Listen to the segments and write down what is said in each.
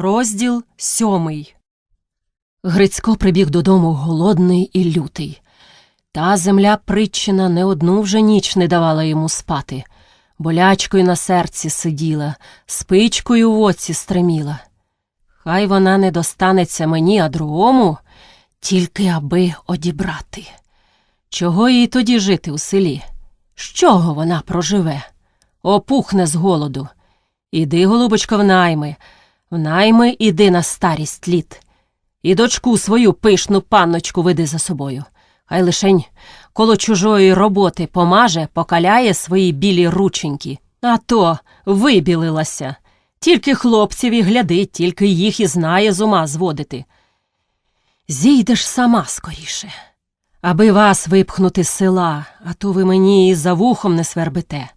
Розділ сьомий. Грицько прибіг додому голодний і лютий. Та земля притчина не одну вже ніч не давала йому спати. Болячкою на серці сиділа, спичкою в оці стреміла. Хай вона не достанеться мені, а другому, тільки аби одібрати. Чого їй тоді жити у селі? З чого вона проживе? Опухне з голоду. Іди, голубочко, в найми, в найми іди на старість літ. І дочку свою пишну панночку веди за собою. Хай лишень коло чужої роботи помаже, покаляє свої білі рученьки. А то вибілилася. Тільки хлопців і глядить, тільки їх і знає з ума зводити. Зійдеш сама скоріше, аби вас випхнути з села, а то ви мені і за вухом не свербите.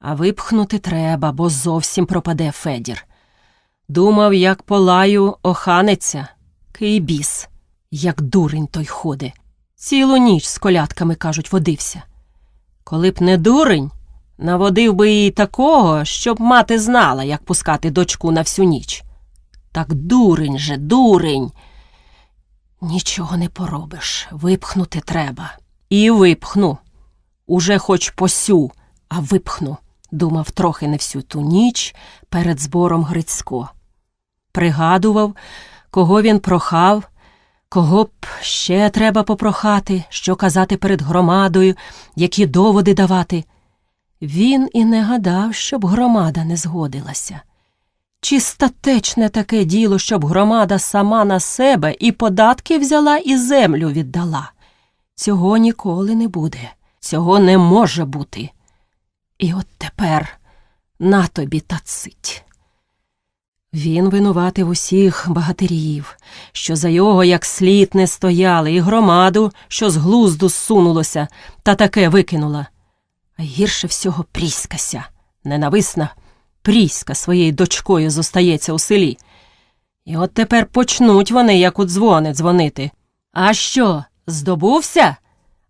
А випхнути треба, бо зовсім пропаде Федір. Думав, як полаю оханеться, Кийбіс, як дурень той ходи. Цілу ніч з колядками, кажуть, водився. Коли б не дурень, наводив би їй такого, щоб мати знала, як пускати дочку на всю ніч. Так дурень же, дурень. Нічого не поробиш, випхнути треба. І випхну. Уже хоч посю, а випхну, думав трохи не всю ту ніч перед збором Грицько. Пригадував, кого він прохав, кого б ще треба попрохати, що казати перед громадою, які доводи давати. Він і не гадав, щоб громада не згодилася. Чи статечне таке діло, щоб громада сама на себе і податки взяла, і землю віддала? Цього ніколи не буде, цього не може бути. І от тепер на тобі та цить. Він винуватив усіх багатирів, що за його як слід не стояли, і громаду, що з глузду зсунулося, та таке викинула. А гірше всього пріскася, ненависна пріська своєю дочкою зостається у селі. І от тепер почнуть вони, як у дзвони, дзвонити. А що, здобувся?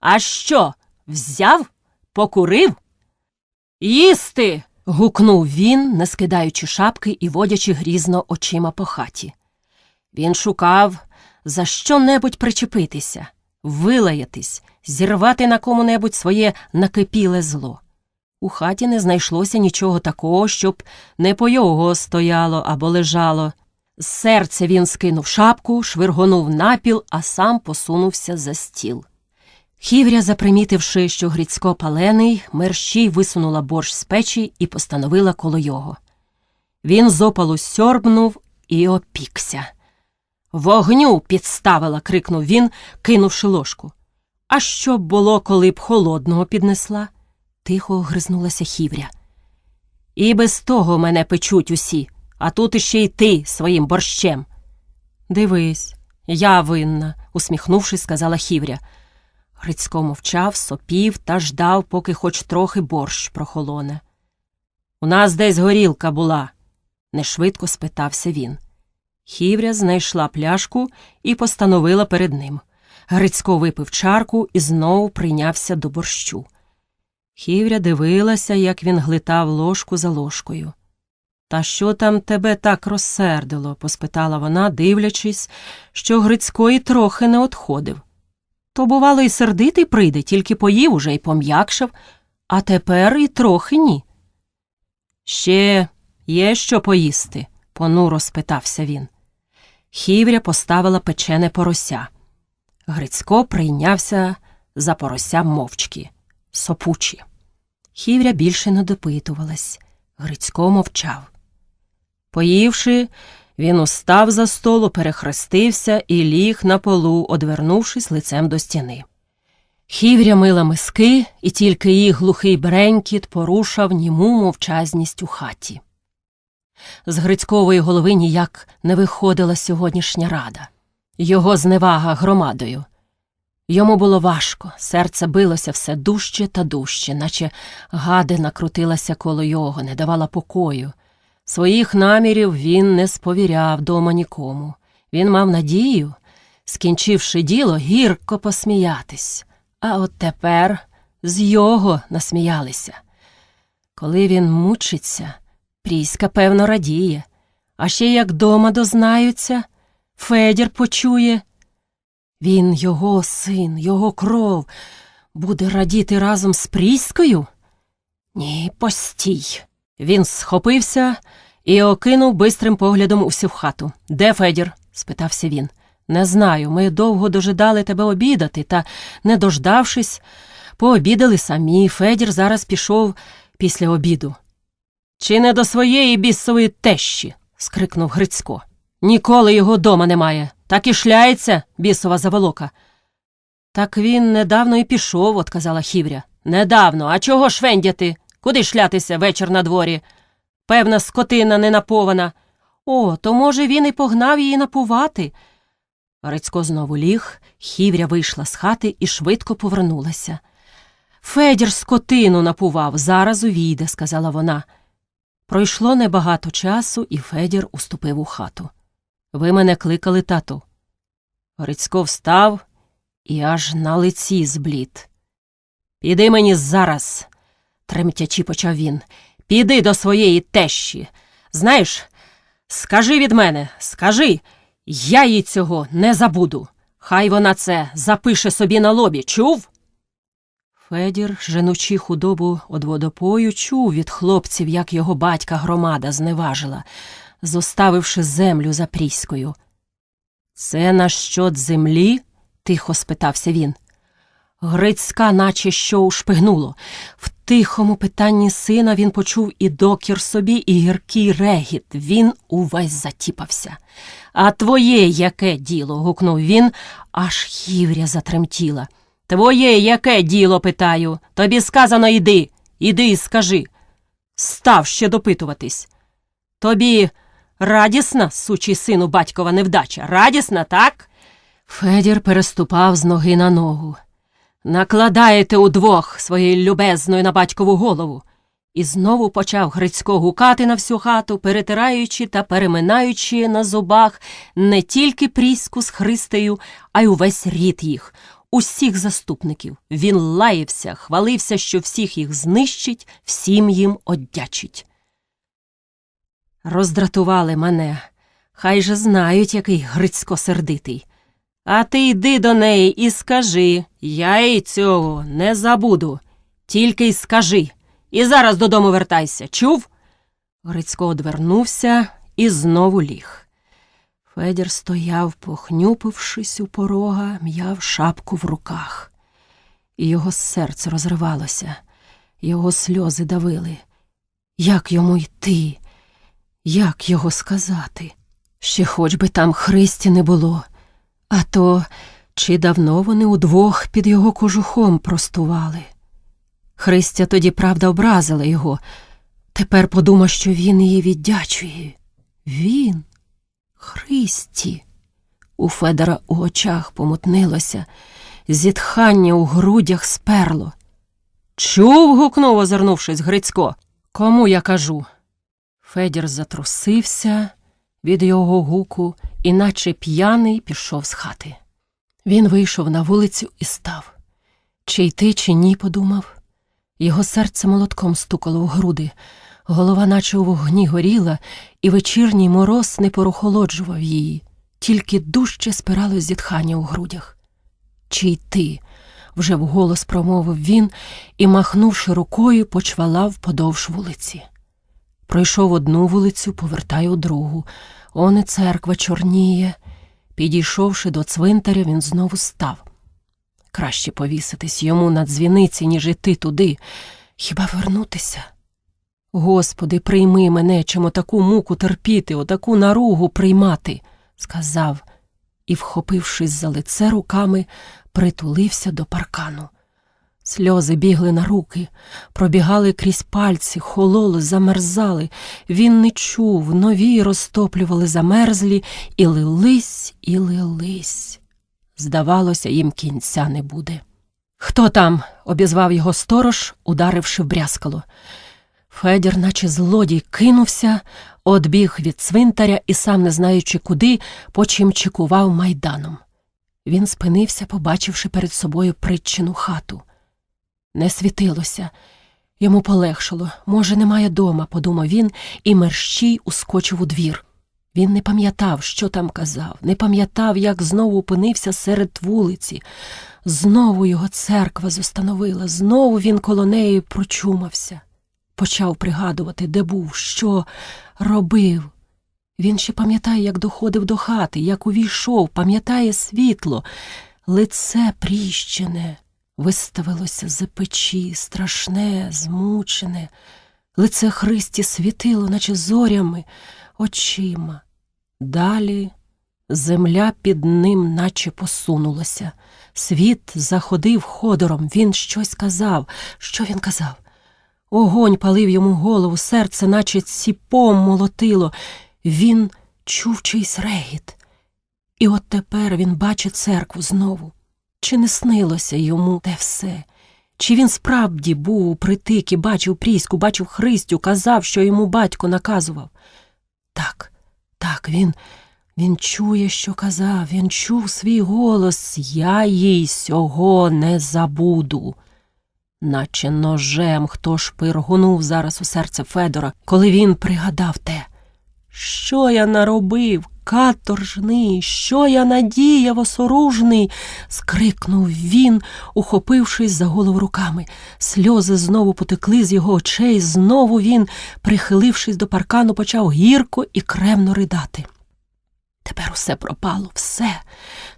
А що, взяв? Покурив? Їсти. Гукнув він, не скидаючи шапки і водячи грізно очима по хаті. Він шукав за що-небудь причепитися, вилаятись, зірвати на кому-небудь своє накипіле зло. У хаті не знайшлося нічого такого, щоб не по його стояло або лежало. З серця він скинув шапку, швиргонув напіл, а сам посунувся за стіл. Хівря, запримітивши, що Грицько палений, мерщій висунула борщ з печі і постановила коло його. Він з опалу сьорбнув і опікся. Вогню підставила, крикнув він, кинувши ложку. А що б було, коли б холодного піднесла? Тихо огризнулася Хівря. І без того мене печуть усі, а тут іще й ти своїм борщем. Дивись, я винна, усміхнувшись, сказала Хівря. Грицько мовчав, сопів та ждав, поки хоч трохи борщ прохолоне. У нас десь горілка була, нешвидко спитався він. Хівря знайшла пляшку і постановила перед ним. Грицько випив чарку і знову прийнявся до борщу. Хівря дивилася, як він глитав ложку за ложкою. Та що там тебе так розсердило? поспитала вона, дивлячись, що Грицько і трохи не отходив. То, бувало, і сердитий прийде, тільки поїв уже й пом'якшав, а тепер і трохи ні. Ще є що поїсти? понуро спитався він. Хівря поставила печене порося. Грицько прийнявся за порося мовчки, сопучі. Хівря більше не допитувалась. Грицько мовчав. Поївши, він устав за столу, перехрестився і ліг на полу, одвернувшись лицем до стіни. Хівря мила миски, і тільки їх глухий бренькіт порушав німу мовчазність у хаті. З Грицькової голови ніяк не виходила сьогоднішня рада, його зневага громадою. Йому було важко, серце билося все дужче та дужче, наче гадина крутилася коло його, не давала покою. Своїх намірів він не сповіряв дома нікому. Він мав надію, скінчивши діло, гірко посміятись. А от тепер з його насміялися. Коли він мучиться, Пріська, певно, радіє, А ще як дома дознаються, Федір почує. Він його син, його кров, буде радіти разом з Пріською? Ні, постій. Він схопився і окинув бистрим поглядом усю хату. Де Федір? спитався він. Не знаю, ми довго дожидали тебе обідати, та, не дождавшись, пообідали самі. Федір зараз пішов після обіду. Чи не до своєї бісової тещі? скрикнув Грицько. Ніколи його дома немає. Так і шляється, бісова заволока. Так він недавно і пішов, отказала Хівря. Недавно, а чого швендяти? Куди шлятися вечір на дворі? Певна, скотина не напована. О, то, може, він і погнав її напувати. Грицько знову ліг, Хівря вийшла з хати і швидко повернулася. Федір скотину напував, зараз увійде, сказала вона. Пройшло небагато часу, і Федір уступив у хату. Ви мене кликали, тату. Грицько встав і аж на лиці зблід. Піди мені зараз, тремтячи почав він. Піди до своєї тещі. Знаєш, скажи від мене, скажи, я їй цього не забуду. Хай вона це запише собі на лобі, чув? Федір, женучи худобу од водопою, чув від хлопців, як його батька громада зневажила, зоставивши землю за пріською. Це на щот землі? тихо спитався він. Грицька, наче що ушпигнуло. В тихому питанні сина він почув і докір собі, і гіркий регіт. Він увесь затіпався. А твоє яке діло? гукнув він, аж хівря затремтіла. Твоє яке діло, питаю. Тобі сказано йди, іди і скажи. Став ще допитуватись. Тобі радісна, сучий сину батькова невдача, радісна, так? Федір переступав з ноги на ногу. Накладаєте удвох своєю любезною на батькову голову. І знову почав Грицько гукати на всю хату, перетираючи та переминаючи на зубах не тільки пріську з Христею, а й увесь рід їх, усіх заступників. Він лаявся, хвалився, що всіх їх знищить, всім їм одячить. Роздратували мене. Хай же знають, який Грицько сердитий. А ти йди до неї і скажи, я їй цього не забуду. Тільки й скажи. І зараз додому вертайся. Чув? Грицько одвернувся і знову ліг. Федір стояв, похнюпившись у порога, м'яв шапку в руках. І його серце розривалося, його сльози давили. Як йому йти? Як його сказати? Ще хоч би там Христі не було. А то чи давно вони удвох під його кожухом простували? Христя тоді, правда, образила його. Тепер подумав, що він її віддячує. Він, Христі. У Федора у очах помутнилося, зітхання у грудях сперло. Чув, гукнув, озирнувшись Грицько. Кому я кажу? Федір затрусився від його гуку, і наче п'яний пішов з хати. Він вийшов на вулицю і став. Чи йти, чи ні, подумав. Його серце молотком стукало у груди, голова, наче у вогні горіла, і вечірній мороз не порохолоджував її, тільки дужче спирало зітхання у грудях. Чи йти? вже вголос промовив він і, махнувши рукою, почвалав подовж вулиці. Пройшов одну вулицю, повертає у другу. Он і церква чорніє. Підійшовши до цвинтаря, він знову став. Краще повіситись йому на дзвіниці, ніж іти туди. Хіба вернутися? Господи, прийми мене, чим отаку муку терпіти, отаку наругу приймати, сказав і, вхопившись за лице руками, притулився до паркану. Сльози бігли на руки, пробігали крізь пальці, хололи, замерзали. Він не чув, нові розтоплювали замерзлі і лились, і лились. Здавалося, їм кінця не буде. Хто там? обізвав його сторож, ударивши в брязкало. Федір, наче злодій, кинувся, одбіг від цвинтаря і, сам не знаючи куди, почимчикував майданом. Він спинився, побачивши перед собою притчину хату. Не світилося. Йому полегшало. Може, немає дома, подумав він, і мерщій ускочив у двір. Він не пам'ятав, що там казав, не пам'ятав, як знову опинився серед вулиці. Знову його церква зостановила, знову він коло неї прочумався. Почав пригадувати, де був, що робив. Він ще пам'ятає, як доходив до хати, як увійшов, пам'ятає світло, лице пріщене, виставилося за печі, страшне, змучене. Лице Христі світило, наче зорями, очима. Далі земля під ним наче посунулася. Світ заходив ходором, він щось казав. Що він казав? Огонь палив йому голову, серце, наче ціпом молотило. Він чув чийсь регіт. І от тепер він бачить церкву знову. Чи не снилося йому те все? Чи він справді був у притикі, бачив пріську, бачив Христю, казав, що йому батько наказував? Так, так, він, він чує, що казав, він чув свій голос Я їй сього не забуду. Наче ножем хто ж пиргонув зараз у серце Федора, коли він пригадав те. Що я наробив, каторжний, що я надіяв осоружний? скрикнув він, ухопившись за голову руками. Сльози знову потекли з його очей, знову він, прихилившись до паркану, почав гірко і кремно ридати. Тепер усе пропало, все.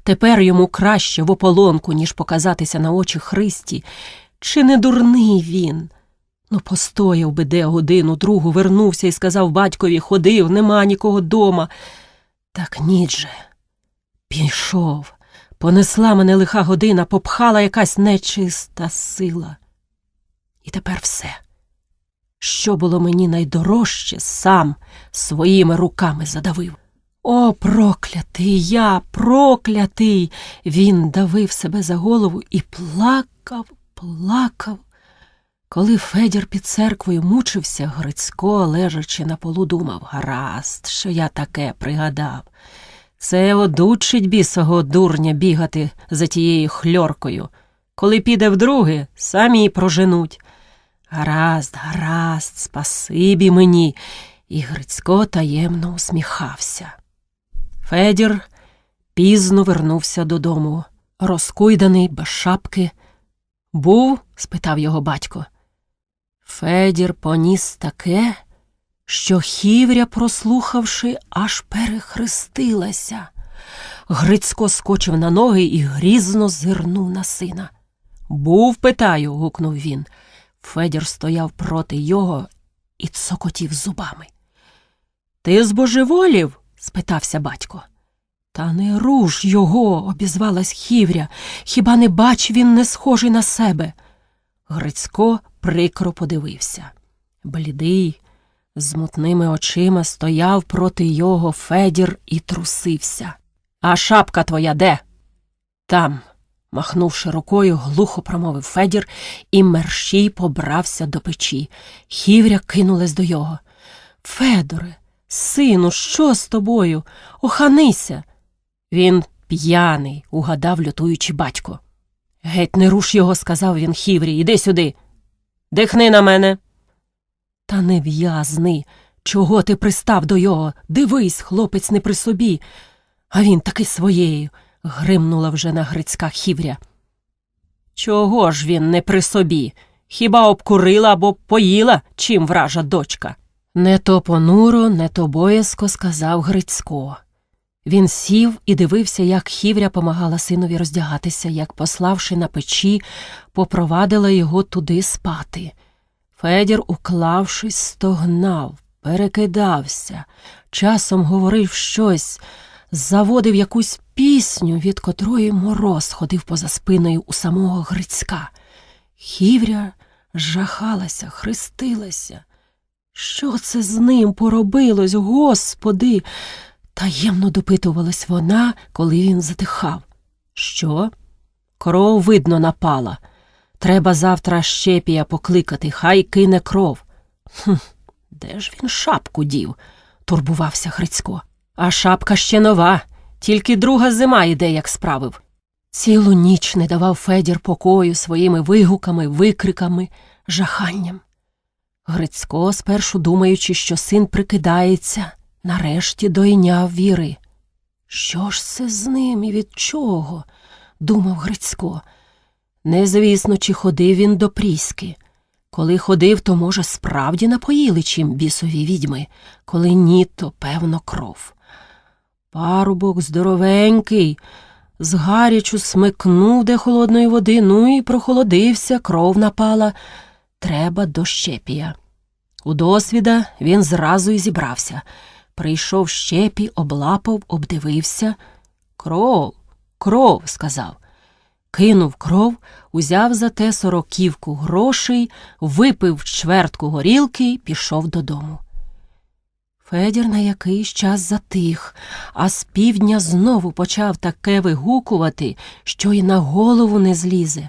Тепер йому краще в ополонку, ніж показатися на очі Христі. Чи не дурний він? Ну, постояв би де годину, другу вернувся і сказав батькові ходив, нема нікого дома. Так ніч же. Пішов, понесла мене лиха година, попхала якась нечиста сила. І тепер все. Що було мені найдорожче, сам своїми руками задавив. О, проклятий я, проклятий. Він давив себе за голову і плакав, плакав. Коли Федір під церквою мучився, Грицько, лежачи на полу, думав гаразд, що я таке пригадав. Це одучить бісого дурня бігати за тією хльоркою. Коли піде вдруге, самі проженуть. Гаразд, гаразд, спасибі мені. І Грицько таємно усміхався. Федір пізно вернувся додому, розкуйданий, без шапки. Був? спитав його батько. Федір поніс таке, що хівря, прослухавши, аж перехрестилася. Грицько скочив на ноги і грізно зирнув на сина. Був, питаю, гукнув він. Федір стояв проти його і цокотів зубами. Ти збожеволів? спитався батько. Та не руш його, обізвалась хівря. Хіба не бач він не схожий на себе? Грицько прикро подивився. Блідий, з мутними очима стояв проти його Федір і трусився. А шапка твоя де? Там, махнувши рукою, глухо промовив Федір і мерщій побрався до печі. Хівря кинулась до його. Федоре, сину, що з тобою? Оханися. Він п'яний, угадав, лютуючи батько. Геть не руш його, сказав він хіврі, іди сюди. Дихни на мене. Та не в'язни. Чого ти пристав до його? Дивись, хлопець не при собі. А він таки своєю, гримнула вже на Грицька хівря. Чого ж він не при собі? Хіба обкурила або поїла, чим вража дочка? Не то понуро, не то боязко сказав Грицько. Він сів і дивився, як хівря помагала синові роздягатися, як, пославши на печі, попровадила його туди спати. Федір, уклавшись, стогнав, перекидався, часом говорив щось, заводив якусь пісню, від котрої мороз ходив поза спиною у самого Грицька. Хівря жахалася, хрестилася. Що це з ним поробилось, господи? Таємно допитувалась вона, коли він затихав. Що? Кров, видно, напала. Треба завтра щепія покликати, хай кине кров. Хм, де ж він шапку дів? турбувався Грицько. А шапка ще нова, тільки друга зима іде, як справив. Цілу ніч не давав Федір покою своїми вигуками, викриками, жаханням. Грицько, спершу думаючи, що син прикидається, нарешті дойняв віри. Що ж це з ним і від чого? думав Грицько. Незвісно, чи ходив він до пріски. Коли ходив, то, може, справді напоїли чим бісові відьми, коли ні, то певно кров. Парубок здоровенький, згарячу смикнув де холодної води, ну і прохолодився, кров напала. Треба до щепія. У досвіда він зразу й зібрався. Прийшов щепі, облапав, обдивився. Кров, кров, сказав. Кинув кров, узяв за те сороківку грошей, випив чвертку горілки й пішов додому. Федір на якийсь час затих, а з півдня знову почав таке вигукувати, що й на голову не злізе.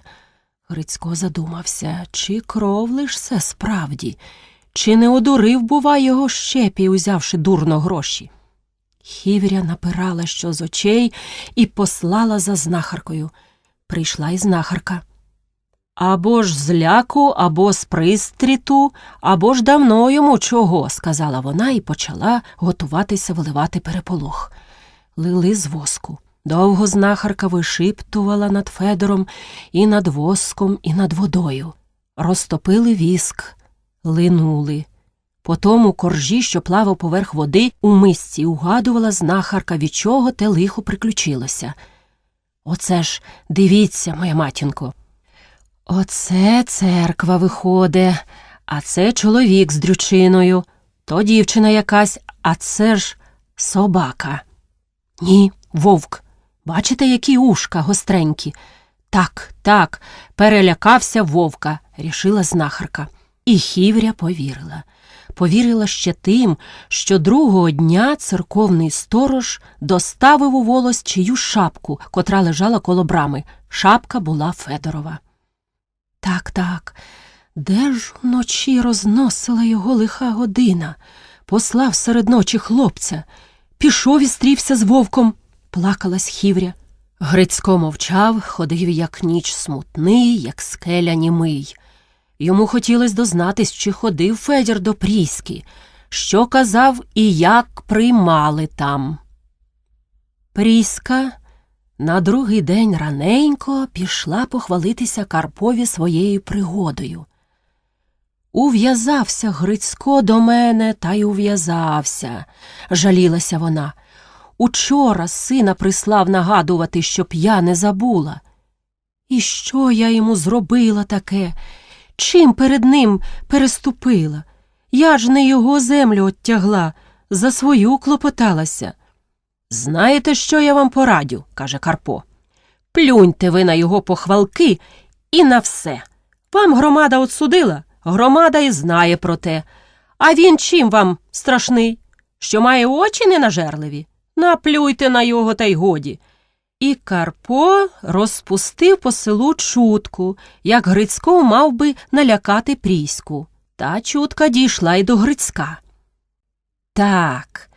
Грицько задумався, чи кров лиш все справді, чи не одурив, бува, його щепі, узявши дурно гроші. Хівря напирала що з очей і послала за знахаркою. Прийшла й знахарка. Або ж з ляку, або з пристріту, або ж давно йому чого, сказала вона і почала готуватися виливати переполох. Лили з воску. Довго знахарка вишиптувала над Федором і над воском, і над водою. Розтопили віск, линули. Потім у коржі, що плавав поверх води, у мисці угадувала знахарка, від чого те лихо приключилося. Оце ж дивіться, моя матінко. Оце церква виходить, а це чоловік з дрючиною, то дівчина якась, а це ж собака. Ні, вовк. Бачите, які ушка гостренькі. Так, так, перелякався вовка, рішила знахарка. І хівря повірила. Повірила ще тим, що другого дня церковний сторож доставив у волос чию шапку, котра лежала коло брами. Шапка була Федорова. Так, так, де ж вночі розносила його лиха година? Послав серед ночі хлопця, пішов і стрівся з вовком, плакалась хівря. Грицько мовчав, ходив, як ніч смутний, як скеля німий. Йому хотілося дознатись, чи ходив Федір до Пріски, що казав і як приймали там. Пріска на другий день раненько пішла похвалитися Карпові своєю пригодою. Ув'язався Грицько до мене та й ув'язався, жалілася вона. Учора сина прислав нагадувати, щоб я не забула. І що я йому зробила таке? Чим перед ним переступила? Я ж не його землю оттягла, за свою клопоталася. Знаєте, що я вам порадю, каже Карпо. Плюньте ви на його похвалки і на все. Вам громада отсудила, громада і знає про те. А він чим вам страшний? Що має очі ненажерливі? Наплюйте на його та й годі. І Карпо розпустив по селу чутку, як Грицько мав би налякати пріську. Та чутка дійшла й до Грицька. Так,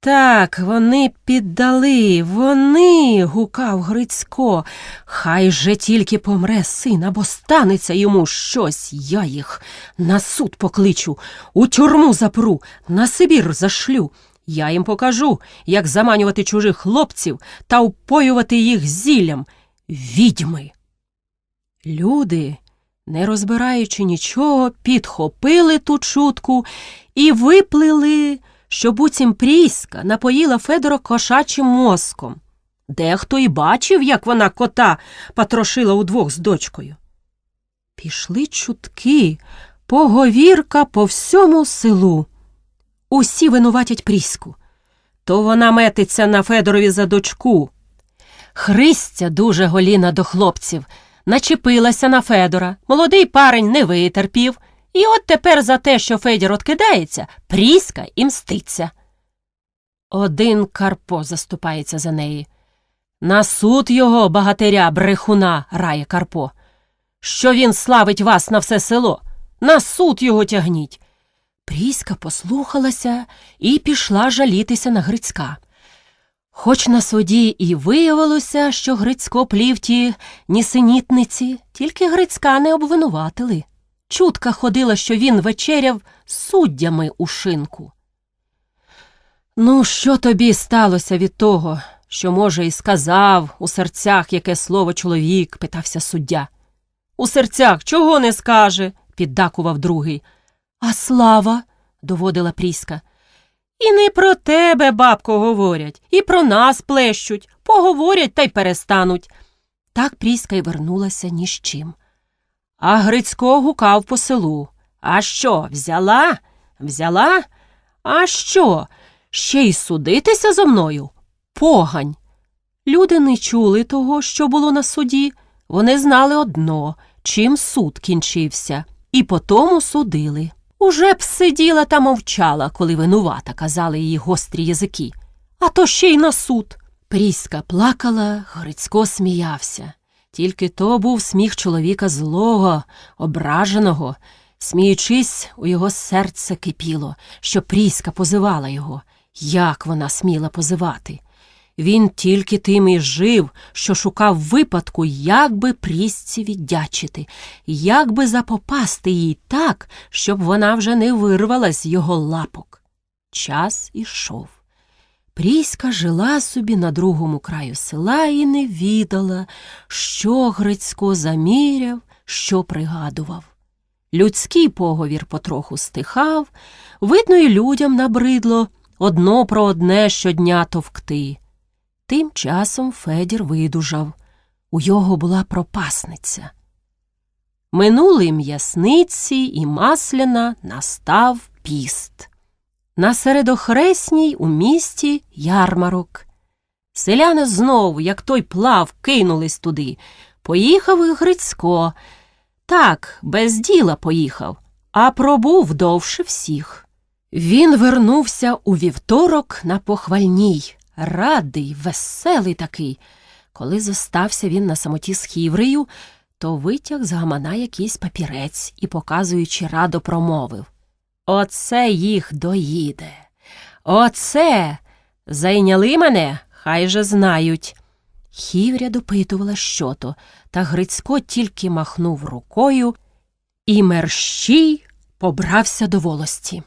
так, вони піддали, вони, гукав Грицько. Хай же тільки помре син, або станеться йому щось, я їх на суд покличу, у тюрму запру, на Сибір зашлю. Я їм покажу, як заманювати чужих хлопців та впоювати їх зіллям. Відьми. Люди, не розбираючи нічого, підхопили ту чутку і виплили, що буцім пріська напоїла Федора кошачим мозком. Дехто й бачив, як вона кота потрошила удвох з дочкою. Пішли чутки, поговірка по всьому селу. Усі винуватять пріську. То вона метиться на Федорові за дочку. Христя дуже голіна до хлопців, начепилася на Федора. Молодий парень не витерпів. І от тепер за те, що Федір откидається, пріська і мститься. Один Карпо заступається за неї. На суд його, багатиря, брехуна, рає Карпо. Що він славить вас на все село? На суд його тягніть. Пріська послухалася і пішла жалітися на Грицька. Хоч на суді і виявилося, що Грицько плів ті нісенітниці, тільки Грицька не обвинуватили. Чутка ходила, що він вечеряв з суддями у шинку. Ну, що тобі сталося від того, що, може, і сказав у серцях яке слово чоловік? питався суддя. У серцях чого не скаже? піддакував другий. А слава, доводила Пріска. І не про тебе, бабко, говорять, і про нас плещуть, поговорять та й перестануть. Так Пріска й вернулася ні з чим. А Грицько гукав по селу. А що, взяла? Взяла? А що? Ще й судитися зо мною? Погань. Люди не чули того, що було на суді. Вони знали одно, чим суд кінчився, і по тому судили. Уже б сиділа та мовчала, коли винувата, казали її гострі язики. А то ще й на суд. Пріська плакала, Грицько сміявся. Тільки то був сміх чоловіка злого, ображеного. Сміючись, у його серце кипіло, що Пріська позивала його. Як вона сміла позивати? Він тільки тим і жив, що шукав випадку, як би Прісці віддячити, як би запопасти їй так, щоб вона вже не вирвалась з його лапок. Час ішов. Пріська жила собі на другому краю села і не відала, що Грицько заміряв, що пригадував. Людський поговір потроху стихав, видно, і людям набридло одно про одне щодня товкти. Тим часом Федір видужав. У його була пропасниця. Минули м'ясниці і масляна настав піст. На середохресній у місті ярмарок. Селяни знов, як той плав, кинулись туди. Поїхав і Грицько. Так, без діла поїхав, а пробув довше всіх. Він вернувся у вівторок на похвальній, радий, веселий такий. Коли зостався він на самоті з хіврею, то витяг з гамана якийсь папірець і, показуючи, радо промовив Оце їх доїде. Оце. Зайняли мене, хай же знають. Хівря допитувала, що то, та Грицько тільки махнув рукою, і мерщій побрався до волості.